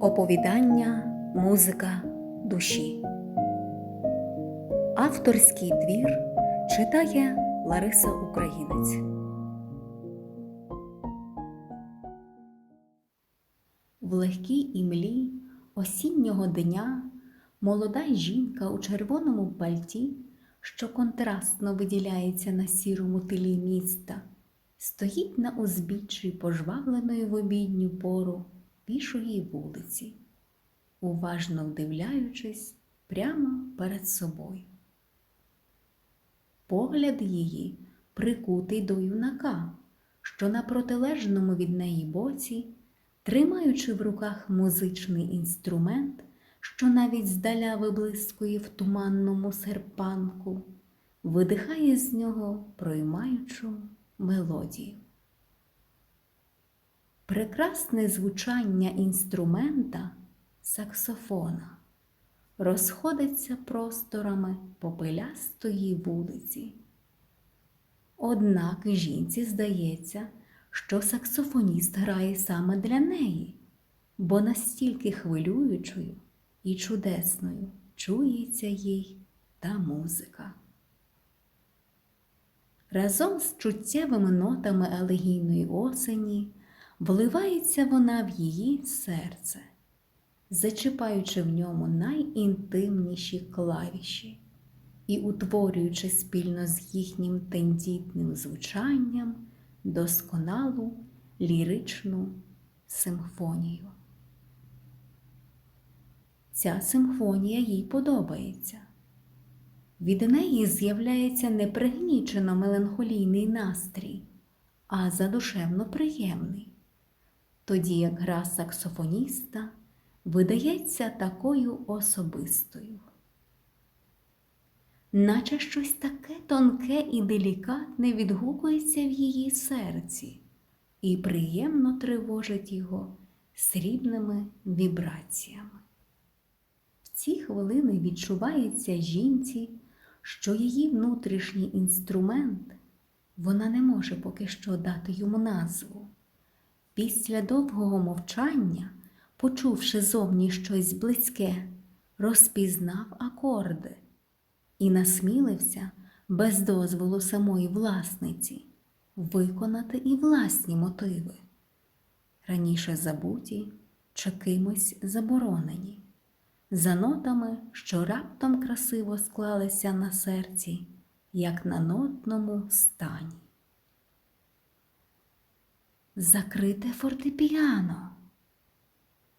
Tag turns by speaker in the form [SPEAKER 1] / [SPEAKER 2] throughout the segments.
[SPEAKER 1] Оповідання, музика душі. Авторський твір читає Лариса Українець. В легкій імлі осіннього дня молода жінка у червоному пальті, що контрастно виділяється на сірому тилі міста, стоїть на узбіччі пожвавленої в обідню пору пішої вулиці, уважно вдивляючись прямо перед собою. Погляд її прикутий до юнака, що на протилежному від неї боці, тримаючи в руках музичний інструмент, що навіть здаля виблискує в туманному серпанку, видихає з нього проймаючу мелодію. Прекрасне звучання інструмента саксофона розходиться просторами попелястої вулиці. Однак жінці здається, що саксофоніст грає саме для неї, бо настільки хвилюючою і чудесною чується їй та музика. Разом з чуттєвими нотами елегійної осені вливається вона в її серце, зачіпаючи в ньому найінтимніші клавіші і утворюючи спільно з їхнім тендітним звучанням досконалу ліричну симфонію. Ця симфонія їй подобається. Від неї з'являється непригнічено меланхолійний настрій, а задушевно приємний, тоді як гра саксофоніста видається такою особистою. Наче щось таке тонке і делікатне відгукується в її серці і приємно тривожить його срібними вібраціями. В ці хвилини відчувається жінці, що її внутрішній інструмент вона не може поки що дати йому назву. Після довгого мовчання, почувши зовні щось близьке, розпізнав акорди і насмілився без дозволу самої власниці виконати і власні мотиви, раніше забуті чи кимось заборонені, за нотами, що раптом красиво склалися на серці, як на нотному стані. Закрите фортепіано.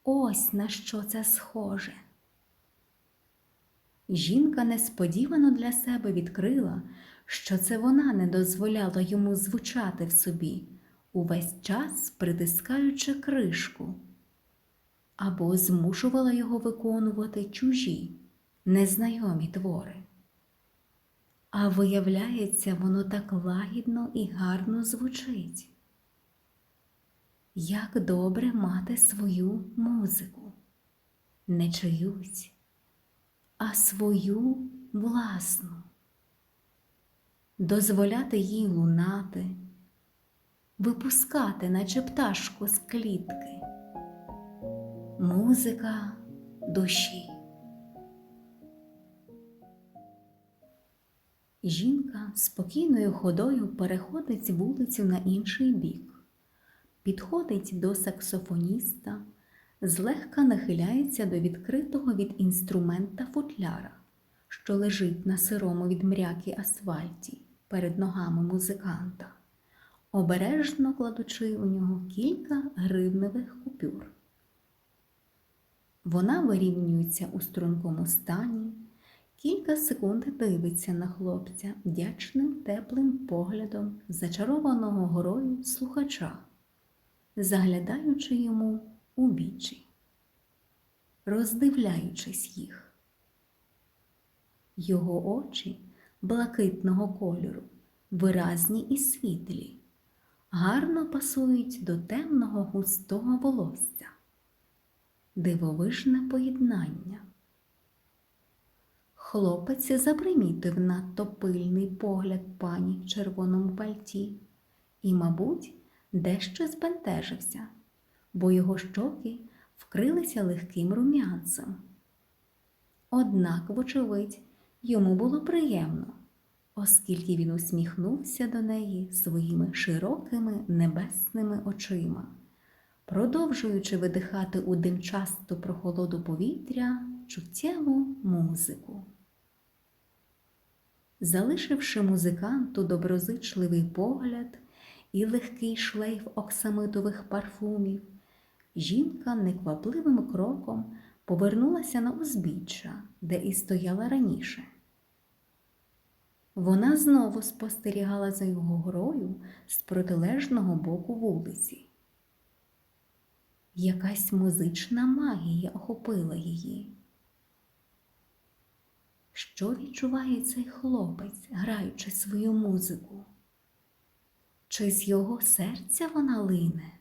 [SPEAKER 1] Ось на що це схоже. Жінка несподівано для себе відкрила, що це вона не дозволяла йому звучати в собі, увесь час притискаючи кришку, або змушувала його виконувати чужі, незнайомі твори. А виявляється, воно так лагідно і гарно звучить. Як добре мати свою музику, не чиюсь, а свою власну, дозволяти їй лунати, випускати, наче пташку з клітки, музика душі. Жінка спокійною ходою переходить вулицю на інший бік підходить до саксофоніста, злегка нахиляється до відкритого від інструмента футляра, що лежить на сирому від мряки асфальті перед ногами музиканта, обережно кладучи у нього кілька гривневих купюр. Вона вирівнюється у стрункому стані, кілька секунд дивиться на хлопця вдячним теплим поглядом зачарованого горою слухача заглядаючи йому у вічі, роздивляючись їх. Його очі блакитного кольору, виразні і світлі, гарно пасують до темного густого волосся, дивовижне поєднання. Хлопець запримітив надто пильний погляд пані в червоному пальті і, мабуть, дещо збентежився, бо його щоки вкрилися легким рум'янцем. Однак, вочевидь, йому було приємно, оскільки він усміхнувся до неї своїми широкими небесними очима, продовжуючи видихати у димчасту прохолоду повітря чуттєву музику. Залишивши музиканту доброзичливий погляд і легкий шлейф оксамитових парфумів, жінка неквапливим кроком повернулася на узбіччя, де і стояла раніше. Вона знову спостерігала за його горою з протилежного боку вулиці. Якась музична магія охопила її. Що відчуває цей хлопець, граючи свою музику? Чи з його серця вона лине?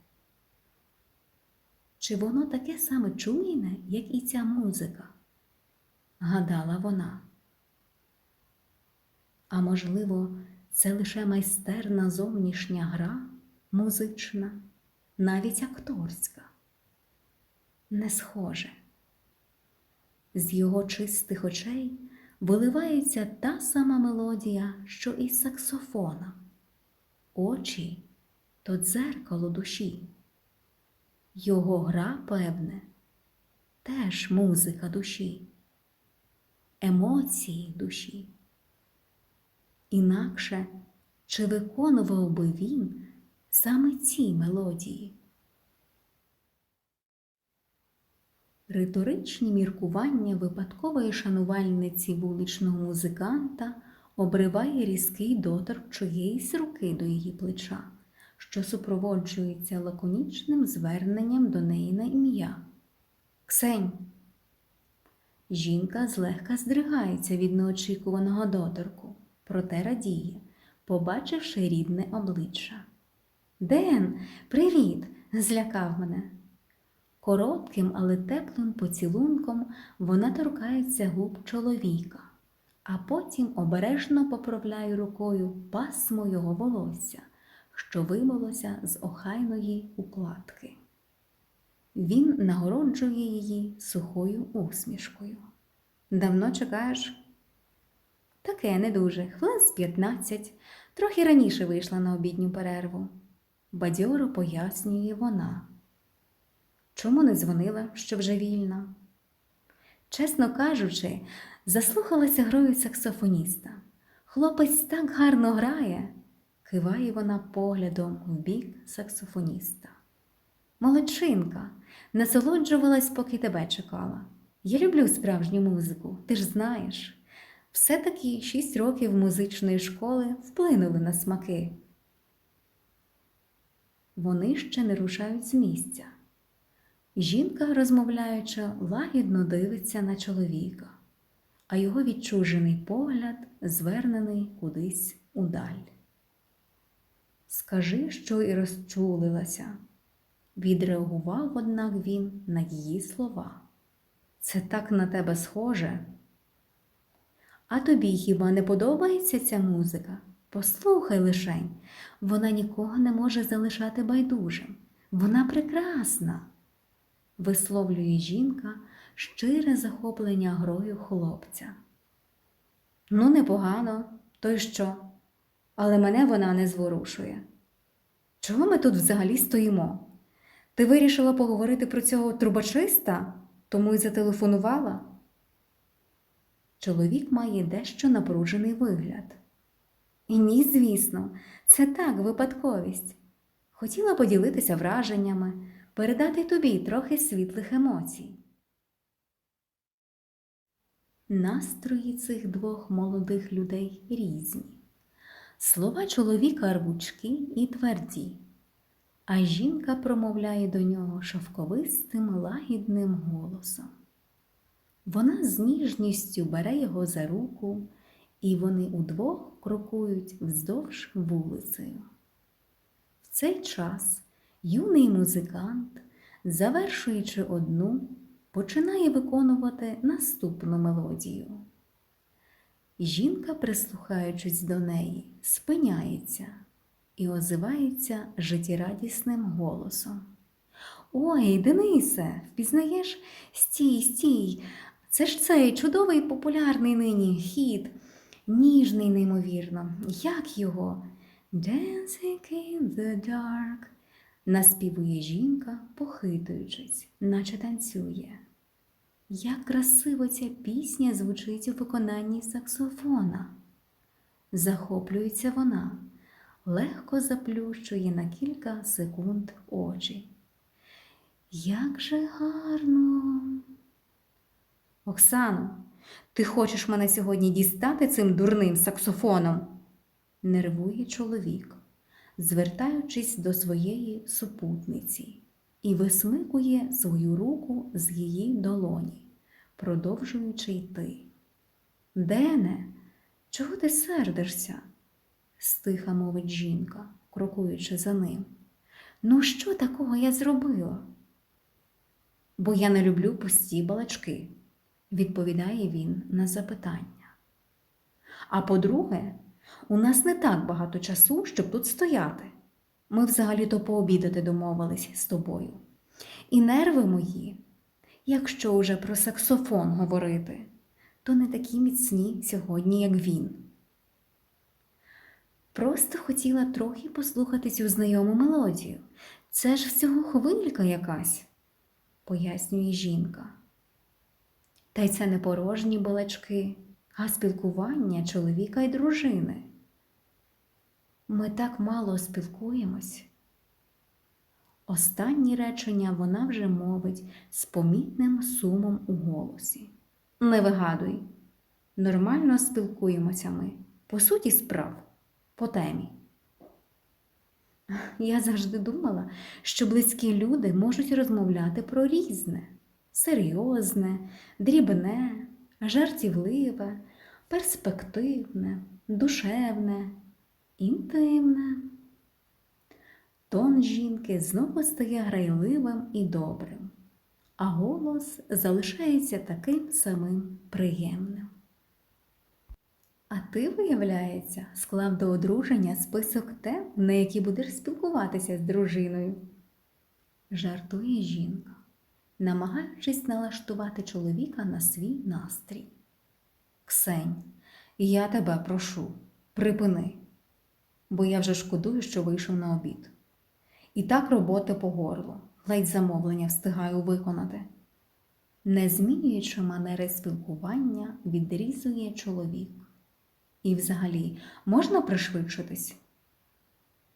[SPEAKER 1] Чи воно таке саме чуйне, як і ця музика? гадала вона. А можливо, це лише майстерна зовнішня гра, музична, навіть акторська. Не схоже. З його чистих очей виливається та сама мелодія, що і саксофона. Очі то дзеркало душі. Його гра, певне, теж музика душі, емоції душі. Інакше чи виконував би він саме ці мелодії? Риторичні міркування випадкової шанувальниці вуличного музиканта обриває різкий доторк чиєїсь руки до її плеча, що супроводжується лаконічним зверненням до неї на ім'я. Ксень. Жінка злегка здригається від неочікуваного доторку, проте радіє, побачивши рідне обличчя. Ден, привіт! злякав мене. Коротким, але теплим поцілунком вона торкається губ чоловіка, а потім обережно поправляє рукою пасмо його волосся, що вимилося з охайної укладки. Він нагороджує її сухою усмішкою. Давно чекаєш? Таке не дуже, хвилин з п'ятнадцять, трохи раніше вийшла на обідню перерву. Бадьоро пояснює вона. Чому не дзвонила, що вже вільна? Чесно кажучи, заслухалася грою саксофоніста. Хлопець так гарно грає, киває вона поглядом в бік саксофоніста. Молодчинка, насолоджувалась, поки тебе чекала. Я люблю справжню музику, ти ж знаєш. Все-таки шість років музичної школи вплинули на смаки. Вони ще не рушають з місця. Жінка, розмовляючи, лагідно дивиться на чоловіка, а його відчужений погляд звернений кудись удаль. Скажи, що і розчулилася, відреагував, однак він на її слова. Це так на тебе схоже. А тобі хіба не подобається ця музика? Послухай лишень, вона нікого не може залишати байдужим. Вона прекрасна висловлює жінка щире захоплення грою хлопця. Ну, непогано, то й що? Але мене вона не зворушує. Чого ми тут взагалі стоїмо? Ти вирішила поговорити про цього трубочиста, тому й зателефонувала? Чоловік має дещо напружений вигляд. І ні, звісно, це так випадковість. Хотіла поділитися враженнями, передати тобі трохи світлих емоцій. Настрої цих двох молодих людей різні. Слова чоловіка рвучкі і тверді, а жінка промовляє до нього шовковистим лагідним голосом. Вона з ніжністю бере його за руку, і вони удвох крокують вздовж вулицею. В цей час юний музикант, завершуючи одну, починає виконувати наступну мелодію. Жінка, прислухаючись до неї, спиняється і озивається життєрадісним голосом. Ой, Денисе, впізнаєш? Стій, стій. Це ж цей чудовий популярний нині хіт, ніжний, неймовірно. Як його? Dancing in the dark. Наспівує жінка, похитуючись, наче танцює. Як красиво ця пісня звучить у виконанні саксофона. Захоплюється вона, легко заплющує на кілька секунд очі. Як же гарно. Оксано, ти хочеш мене сьогодні дістати цим дурним саксофоном? нервує чоловік, звертаючись до своєї супутниці і висмикує свою руку з її долоні, продовжуючи йти. Дене, чого ти сердишся? стиха мовить жінка, крокуючи за ним. Ну, що такого я зробила? Бо я не люблю пусті балачки, відповідає він на запитання. А по-друге, у нас не так багато часу, щоб тут стояти. Ми взагалі-то пообідати домовились з тобою. І нерви мої, якщо уже про саксофон говорити, то не такі міцні сьогодні, як він. Просто хотіла трохи послухати цю знайому мелодію. Це ж всього хвилька якась, пояснює жінка. Та й це не порожні балачки, а спілкування чоловіка і дружини. Ми так мало спілкуємось. Останні речення вона вже мовить з помітним сумом у голосі. Не вигадуй, нормально спілкуємося ми, по суті справ, по темі. Я завжди думала, що близькі люди можуть розмовляти про різне, серйозне, дрібне, жартівливе, перспективне, душевне, інтимне. Тон жінки знову стає грайливим і добрим, а голос залишається таким самим приємним. А ти, виявляється, склав до одруження список тем, на які будеш спілкуватися з дружиною. Жартує жінка, намагаючись налаштувати чоловіка на свій настрій. Ксень, я тебе прошу, припини, бо я вже шкодую, що вийшов на обід. І так роботи по горло, ледь замовлення встигаю виконати. Не змінюючи манери спілкування, відрізує чоловік. І взагалі можна пришвидшитись?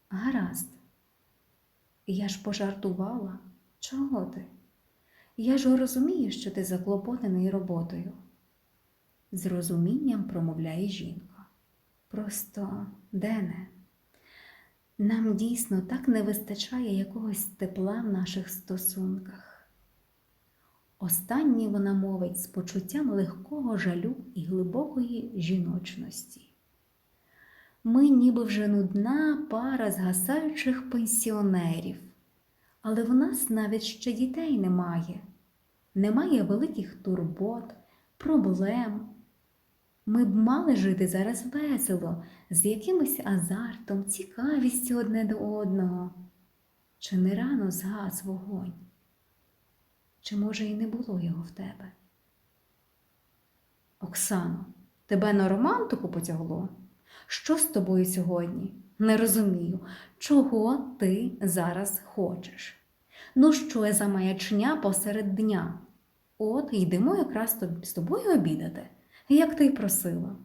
[SPEAKER 1] Гаразд. Я ж пожартувала. Чого ти? Я ж розумію, що ти заклопотаний роботою. З розумінням промовляє жінка. Просто Дене, нам дійсно так не вистачає якогось тепла в наших стосунках. Останнє вона мовить з почуттям легкого жалю і глибокої жіночності. Ми ніби вже нудна пара згасаючих пенсіонерів, але в нас навіть ще дітей немає, немає великих турбот, проблем. Ми б мали жити зараз весело, з якимось азартом, цікавістю одне до одного. Чи не рано згас вогонь? Чи, може, і не було його в тебе? Оксано, тебе на романтику потягло? Що з тобою сьогодні? Не розумію, чого ти зараз хочеш. Ну, що за маячня посеред дня? От йдемо якраз з тобою обідати, як ти й просила.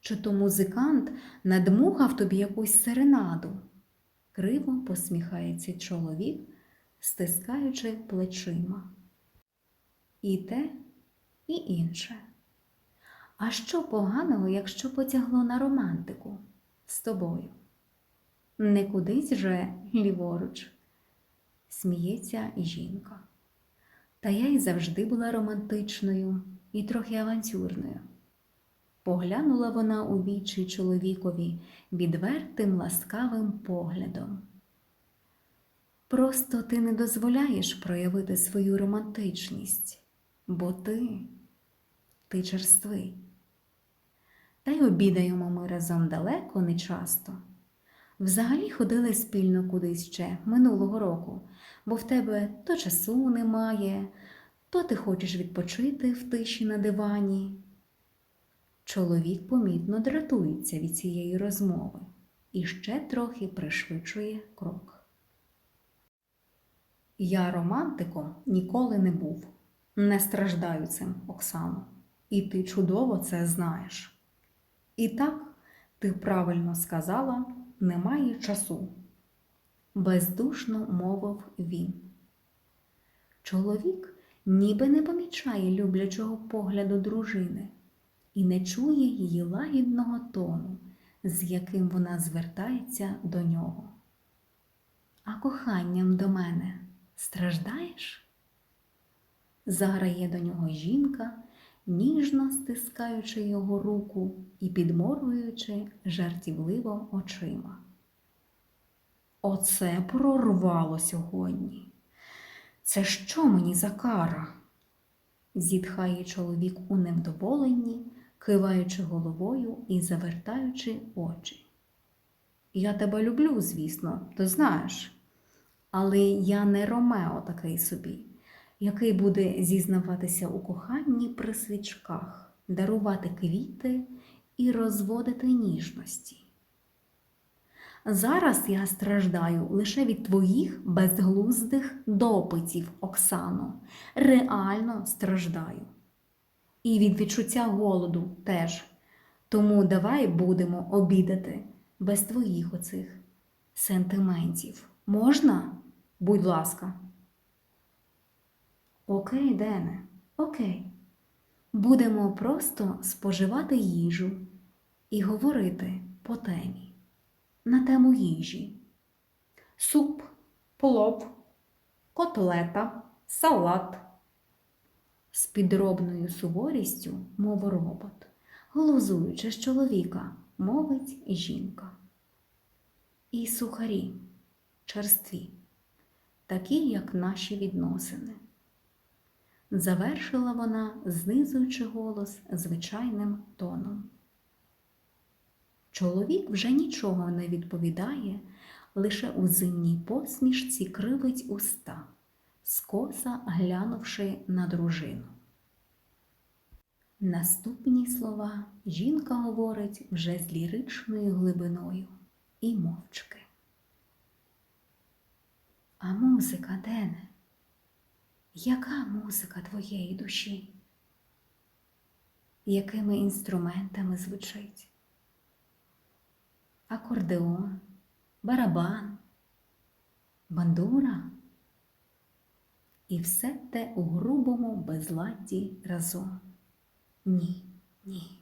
[SPEAKER 1] Чи то музикант надмухав тобі якусь серенаду? Криво посміхається чоловік, стискаючи плечима. І те, і інше. А що поганого, якщо потягло на романтику з тобою? Не кудись же ліворуч, сміється жінка. Та я й завжди була романтичною і трохи авантюрною. Поглянула вона у вічі чоловікові відвертим ласкавим поглядом. Просто ти не дозволяєш проявити свою романтичність, бо ти, ти черствий. Та й обідаємо ми разом далеко не часто. Взагалі ходили спільно кудись ще минулого року, бо в тебе то часу немає, то ти хочеш відпочити в тиші на дивані. Чоловік помітно дратується від цієї розмови і ще трохи пришвидшує крок. Я романтиком ніколи не був. Не страждаю цим, Оксано, і ти чудово це знаєш. І так, ти правильно сказала, немає часу, бездушно мовив він. Чоловік ніби не помічає люблячого погляду дружини і не чує її лагідного тону, з яким вона звертається до нього. А коханням до мене страждаєш? Заграє до нього жінка, ніжно стискаючи його руку і підморгуючи жартівливо очима. Оце прорвало сьогодні. Це що мені за кара? зітхає чоловік у невдоволенні, киваючи головою і завертаючи очі. Я тебе люблю, звісно, ти знаєш, але я не Ромео такий собі, який буде зізнаватися у коханні при свічках, дарувати квіти і розводити ніжності. Зараз я страждаю лише від твоїх безглуздих допитів, Оксано. Реально страждаю. І від відчуття голоду теж. Тому давай будемо обідати без твоїх оцих сентиментів. Можна? Будь ласка. Окей, Дене, окей. Будемо просто споживати їжу і говорити по темі на тему їжі. Суп, плов, котлета, салат. З підробною суворістю, мов робот, глузуючи з чоловіка, мовить жінка. І сухарі, черстві, такі, як наші відносини. Завершила вона, знизуючи голос звичайним тоном. Чоловік вже нічого не відповідає, лише у зимній посмішці кривить уста, скоса глянувши на дружину. Наступні слова жінка говорить вже з ліричною глибиною і мовчки. А музика, Дене? Яка музика твоєї душі? Якими інструментами звучить? акордеон, барабан, бандура і все те у грубому безладді разом. Ні, ні.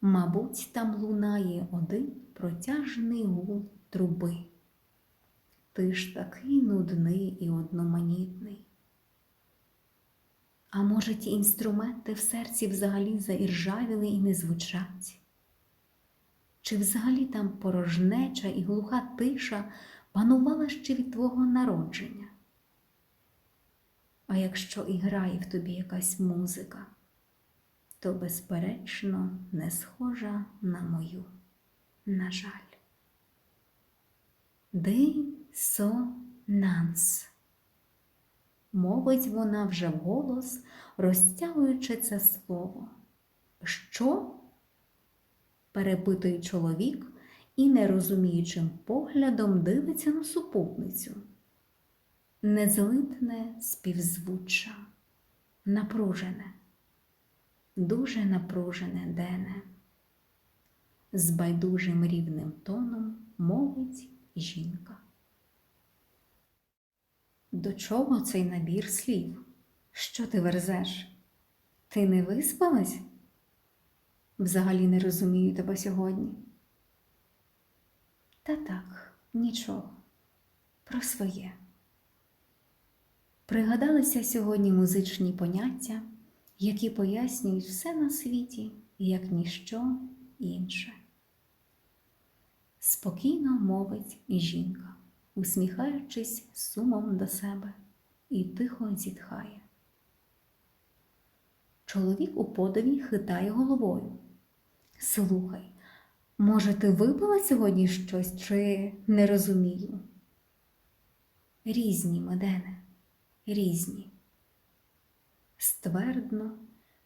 [SPEAKER 1] Мабуть, там лунає один протяжний гул труби. Ти ж такий нудний і одноманітний. А може, ті інструменти в серці взагалі заіржавіли і не звучать? Чи взагалі там порожнеча і глуха тиша панувала ще від твого народження? А якщо і грає в тобі якась музика, то, безперечно, не схожа на мою, на жаль. Дисонанс. Мовить вона вже вголос, розтягуючи це слово. Що? перепитує чоловік і нерозуміючим поглядом дивиться на супутницю. Незлитне співзвуччя, напружене, дуже напружене дене. З байдужим рівним тоном мовить жінка. До чого цей набір слів? Що ти верзеш? Ти не виспалась? Взагалі не розумію тебе сьогодні. Та так, нічого, про своє. Пригадалися сьогодні музичні поняття, які пояснюють все на світі, як ніщо інше. Спокійно мовить жінка, усміхаючись сумом до себе, і тихо зітхає. Чоловік у подиві хитає головою. Слухай, Може, ти випила сьогодні щось чи не розумію? Різні, Медене, різні. Ствердно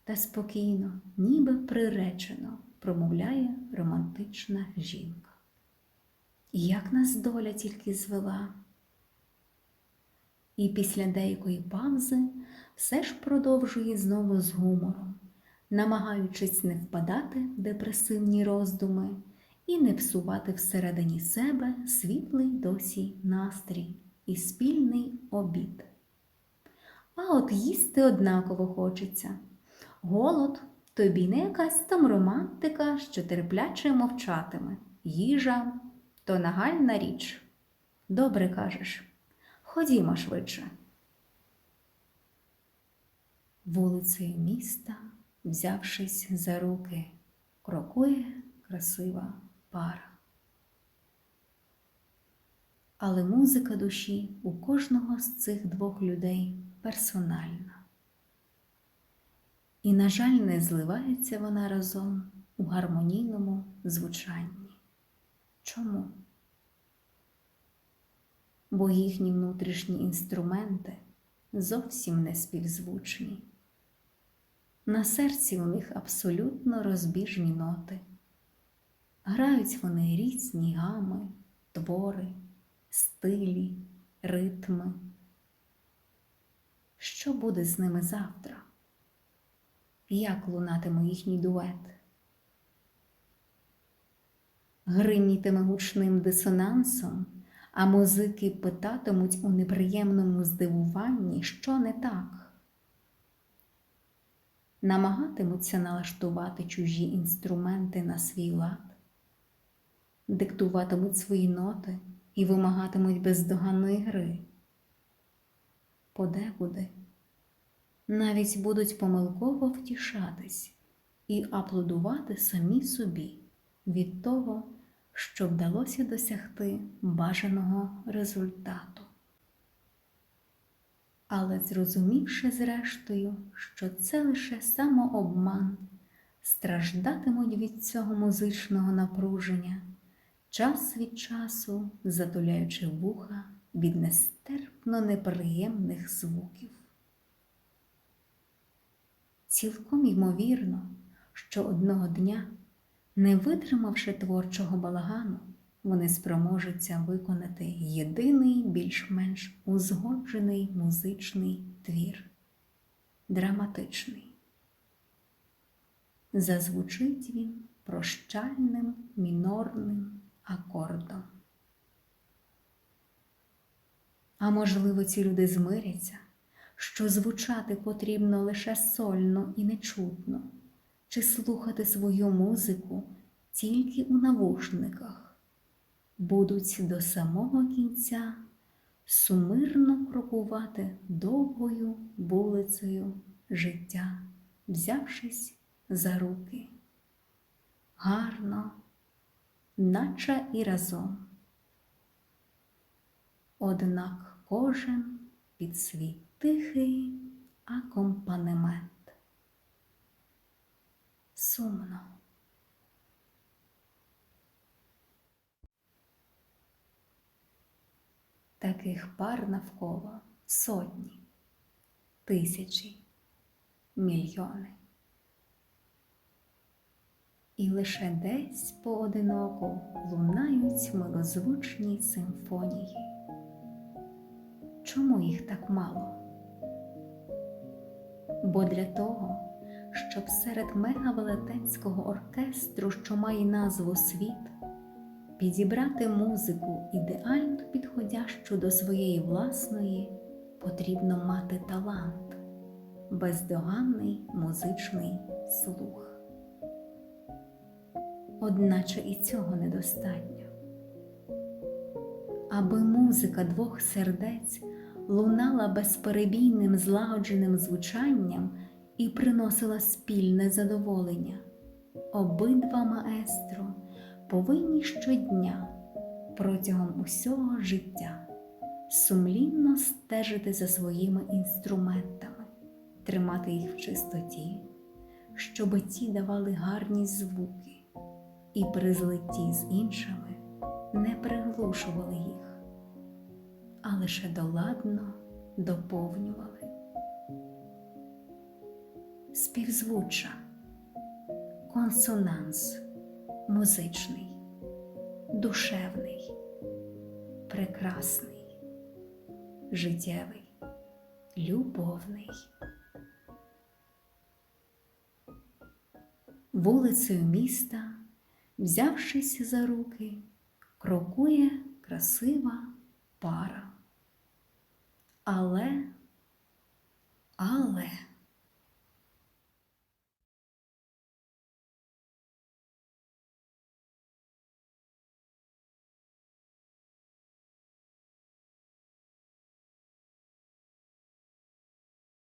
[SPEAKER 1] та спокійно, ніби приречено, промовляє романтична жінка. Як нас доля тільки звела. І після деякої паузи все ж продовжує знову з гумором, намагаючись не впадати в депресивні роздуми і не псувати всередині себе світлий досі настрій і спільний обід. А от їсти однаково хочеться. Голод тобі не якась там романтика, що терпляче мовчатиме. Їжа то нагальна річ. Добре кажеш. Ходімо швидше. Вулицею міста, взявшись за руки, крокує красива пара. Але музика душі у кожного з цих двох людей персональна. І, на жаль, не зливається вона разом у гармонійному звучанні. Чому? Бо їхні внутрішні інструменти зовсім не співзвучні. На серці у них абсолютно розбіжні ноти. Грають вони різні гами, твори, стилі, ритми. Що буде з ними завтра? Як лунатиме їхній дует? Гримітиме гучним дисонансом, а музики питатимуть у неприємному здивуванні, що не так. Намагатимуться налаштувати чужі інструменти на свій лад, диктуватимуть свої ноти і вимагатимуть бездоганної гри. Подекуди навіть будуть помилково втішатись і аплодувати самі собі від того, що вдалося досягти бажаного результату. Але зрозумівши зрештою, що це лише самообман, страждатимуть від цього музичного напруження, час від часу затуляючи вуха від нестерпно неприємних звуків. Цілком ймовірно, що одного дня, не витримавши творчого балагану, вони спроможуться виконати єдиний більш-менш узгоджений музичний твір драматичний. Зазвучить він прощальним мінорним акордом. А можливо, ці люди змиряться, що звучати потрібно лише сольно і нечутно, чи слухати свою музику тільки у навушниках, будуть до самого кінця сумирно крокувати довгою вулицею життя, взявшись за руки. Гарно, наче і разом. Однак кожен під свій тихий акомпанемент. Сумно. Таких пар навколо сотні, тисячі, мільйони. І лише десь поодиноко лунають милозвучні симфонії. Чому їх так мало? Бо для того, щоб серед мегавелетенського оркестру, що має назву світ, підібрати музику ідеально підходящу до своєї власної, потрібно мати талант, бездоганний музичний слух. Одначе і цього недостатньо. Аби музика двох сердець лунала безперебійним злагодженим звучанням і приносила спільне задоволення, обидва маестро повинні щодня протягом усього життя сумлінно стежити за своїми інструментами, тримати їх в чистоті, щоб ті давали гарні звуки і при злитті з іншими не приглушували їх, а лише доладно доповнювали. Співзвуччя, консонанс, музичний, душевний, прекрасний, життєвий, любовний. Вулицею міста, взявшись за руки, крокує красива пара.